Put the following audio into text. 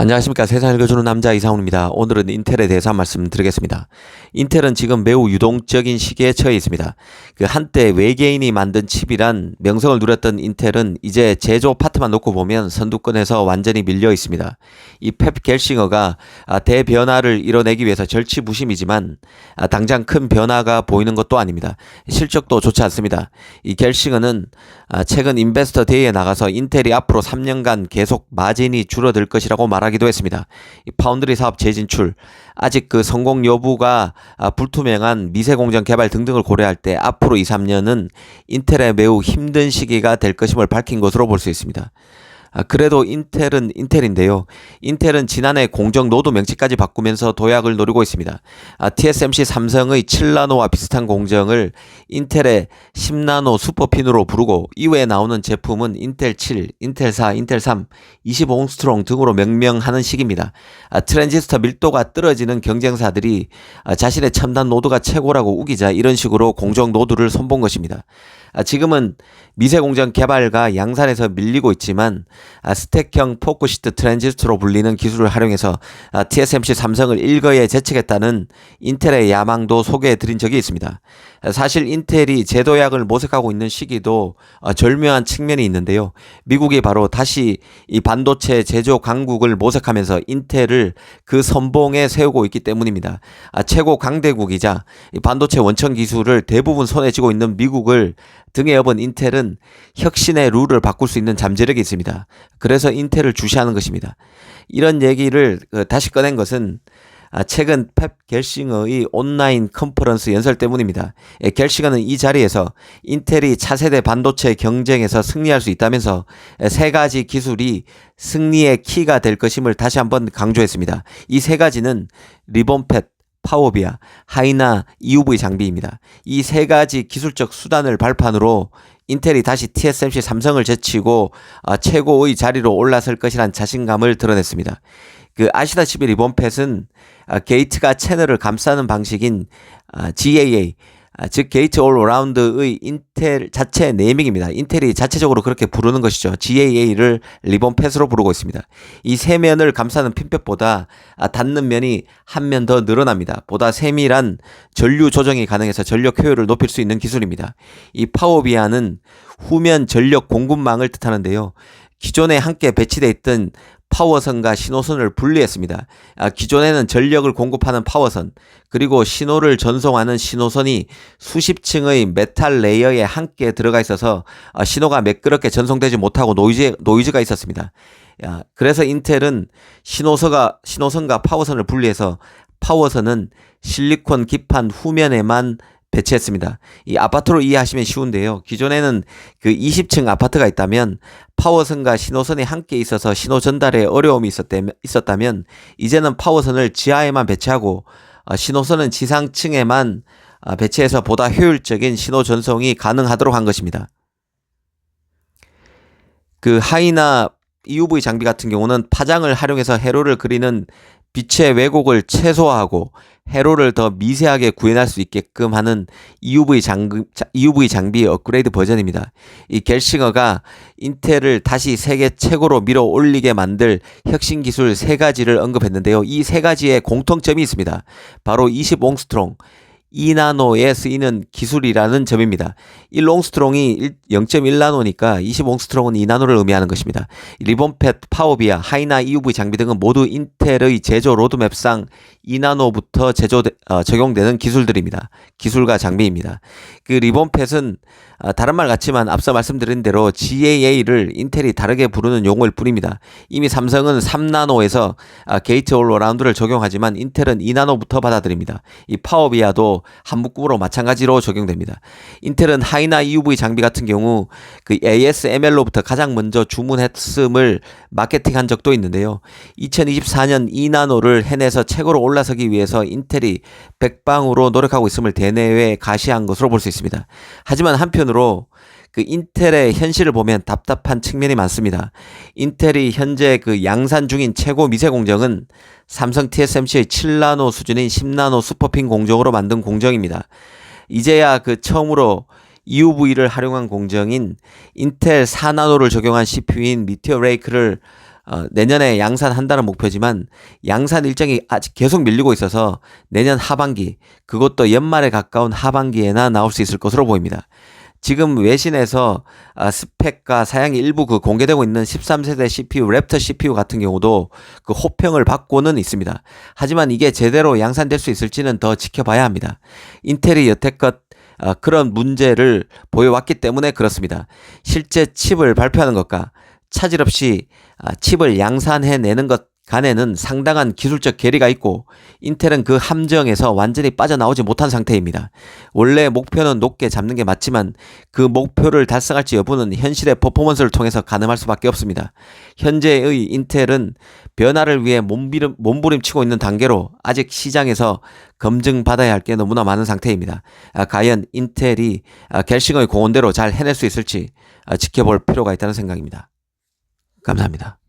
안녕하십니까 세상 읽어주는 남자 이상훈입니다. 오늘은 인텔에 대해서 한 말씀 드리겠습니다. 인텔은 지금 매우 유동적인 시기에 처해 있습니다. 그 한때 외계인이 만든 칩이란 명성을 누렸던 인텔은 이제 제조 파트만 놓고 보면 선두권에서 완전히 밀려 있습니다. 이 펩 겔싱어가 아, 대변화를 이뤄내기 위해서 절치부심이지만 아, 당장 큰 변화가 보이는 것도 아닙니다. 실적도 좋지 않습니다. 이 겔싱어는 아, 최근 인베스터 데이에 나가서 인텔이 앞으로 3년간 계속 마진이 줄어들 것이라고 말하기 하기도 했습니다. 파운드리 사업 재진출, 아직 그 성공 여부가 아, 불투명한 미세 공정 개발 등등을 고려할 때 앞으로 2, 3년은 인텔의 매우 힘든 시기가 될 것임을 밝힌 것으로 볼 수 있습니다. 아, 그래도 인텔은 인텔인데요. 인텔은 지난해 공정 노드 명칭까지 바꾸면서 도약을 노리고 있습니다. 아, TSMC 삼성의 7나노와 비슷한 공정을 인텔의 10나노 슈퍼핀으로 부르고 이외에 나오는 제품은 인텔 7, 인텔 4, 인텔 3, 25옹스트롱 등으로 명명하는 식입니다. 아, 트랜지스터 밀도가 떨어지는 경쟁사들이 아, 자신의 첨단 노드가 최고라고 우기자 이런 식으로 공정 노드를 손본 것입니다. 아, 지금은 미세 공정 개발과 양산에서 밀리고 있지만 아, 스택형 포크시트 트랜지스터로 불리는 기술을 활용해서 아, TSMC 삼성을 일거에 제치겠다는 인텔의 야망도 소개해 드린 적이 있습니다. 사실 인텔이 제도약을 모색하고 있는 시기도 어, 절묘한 측면이 있는데요. 미국이 바로 다시 이 반도체 제조 강국을 모색하면서 인텔을 그 선봉에 세우고 있기 때문입니다. 최고 강대국이자 반도체 원천 기술을 대부분 손에 쥐고 있는 미국을 등에 업은 인텔은 혁신의 룰을 바꿀 수 있는 잠재력이 있습니다. 그래서 인텔을 주시하는 것입니다. 이런 얘기를 그 다시 꺼낸 것은 아, 최근 펩 겔싱어의 온라인 컨퍼런스 연설 때문입니다. 예, 겔싱어는 이 자리에서 인텔이 차세대 반도체 경쟁에서 승리할 수 있다면서 세 가지 기술이 승리의 키가 될 것임을 다시 한번 강조했습니다. 이 세 가지는 리본펫, 파워비아, 하이나 EUV 장비입니다. 이 세 가지 기술적 수단을 발판으로 인텔이 다시 TSMC 삼성을 제치고 아, 최고의 자리로 올라설 것이란 자신감을 드러냈습니다. 그 아시다시피 리본펫은 아, 게이트가 채널을 감싸는 방식인 아, GAA 아, 즉 게이트 올 어라운드의 인텔 자체 네이밍입니다. 인텔이 자체적으로 그렇게 부르는 것이죠. GAA를 리본 펫으로 부르고 있습니다. 이 세 면을 감싸는 핀펫보다 아, 닿는 면이 한 면 더 늘어납니다. 보다 세밀한 전류 조정이 가능해서 전력 효율을 높일 수 있는 기술입니다. 이 파워비아는 후면 전력 공급망을 뜻하는데요. 기존에 함께 배치되어 있던 파워선과 신호선을 분리했습니다. 아, 기존에는 전력을 공급하는 파워선 그리고 신호를 전송하는 신호선이 수십 층의 메탈 레이어에 함께 들어가 있어서 아, 신호가 매끄럽게 전송되지 못하고 노이즈 노이즈가 있었습니다. 야, 그래서 인텔은 신호선과 신호선과 파워선을 분리해서 파워선은 실리콘 기판 후면에만 배치했습니다. 이 아파트로 이해하시면 쉬운데요. 기존에는 그 20층 아파트가 있다면 파워선과 신호선이 함께 있어서 신호 전달에 어려움이 있었다면 이제는 파워선을 지하에만 배치하고 어, 신호선은 지상층에만 어, 배치해서 보다 효율적인 신호 전송이 가능하도록 한 것입니다. 그 하이나 EUV 장비 같은 경우는 파장을 활용해서 회로를 그리는 빛의 왜곡을 최소화하고 회로를 더 미세하게 구현할 수 있게끔 하는 EUV 장비, EUV 장비 업그레이드 버전입니다. 이 겔싱어가 인텔을 다시 세계 최고로 밀어 올리게 만들 혁신 기술 세 가지를 언급했는데요. 이 세 가지의 공통점이 있습니다. 바로 20옹스트롱, 2나노에 쓰이는 기술이라는 점입니다. 1롱스트롱이 0.1나노니까 20옹스트롱은 2나노를 의미하는 것입니다. 리본펫, 파워비아, 하이나 EUV 장비 등은 모두 인텔의 제조 로드맵상 2나노부터 제조 어, 적용되는 기술들입니다. 기술과 장비입니다. 그 리본펫은 어, 다른 말 같지만 앞서 말씀드린 대로 GAA를 인텔이 다르게 부르는 용어일 뿐입니다. 이미 삼성은 3나노에서 어, 게이트 올 어라운드를 적용하지만 인텔은 2나노부터 받아들입니다. 이 파워비아도 한묶음으로 마찬가지로 적용됩니다. 인텔은 하이나 EUV 장비 같은 경우 그 ASML로부터 가장 먼저 주문했음을 마케팅한 적도 있는데요. 2024년 2나노를 해내서 최고로 올라서기 위해서 인텔이 백방으로 노력하고 있음을 대내외 가시한 것으로 볼 수 있습니다. 하지만 한편으로 그 인텔의 현실을 보면 답답한 측면이 많습니다. 인텔이 현재 그 양산 중인 최고 미세 공정은 삼성 TSMC의 7나노 수준인 10나노 슈퍼핀 공정으로 만든 공정입니다. 이제야 그 처음으로 EUV를 활용한 공정인 인텔 4나노를 적용한 CPU인 미티어 레이크를 어, 내년에 양산 한다는 목표지만 양산 일정이 아직 계속 밀리고 있어서 내년 하반기 그것도 연말에 가까운 하반기에나 나올 수 있을 것으로 보입니다. 지금 외신에서 아, 스펙과 사양이 일부 그 공개되고 있는 13세대 CPU 랩터 CPU 같은 경우도 그 호평을 받고는 있습니다. 하지만 이게 제대로 양산될 수 있을지는 더 지켜봐야 합니다. 인텔이 여태껏 아, 그런 문제를 보여왔기 때문에 그렇습니다. 실제 칩을 발표하는 것과 차질 없이 아, 칩을 양산해 내는 것 간에는 상당한 기술적 괴리가 있고 인텔은 그 함정에서 완전히 빠져나오지 못한 상태입니다. 원래 목표는 높게 잡는 게 맞지만 그 목표를 달성할지 여부는 현실의 퍼포먼스를 통해서 가늠할 수밖에 없습니다. 현재의 인텔은 변화를 위해 몸부림, 몸부림치고 있는 단계로 아직 시장에서 검증받아야 할 게 너무나 많은 상태입니다. 아, 과연 인텔이 아, 갤싱의 공원대로 잘 해낼 수 있을지 아, 지켜볼 필요가 있다는 생각입니다. 감사합니다.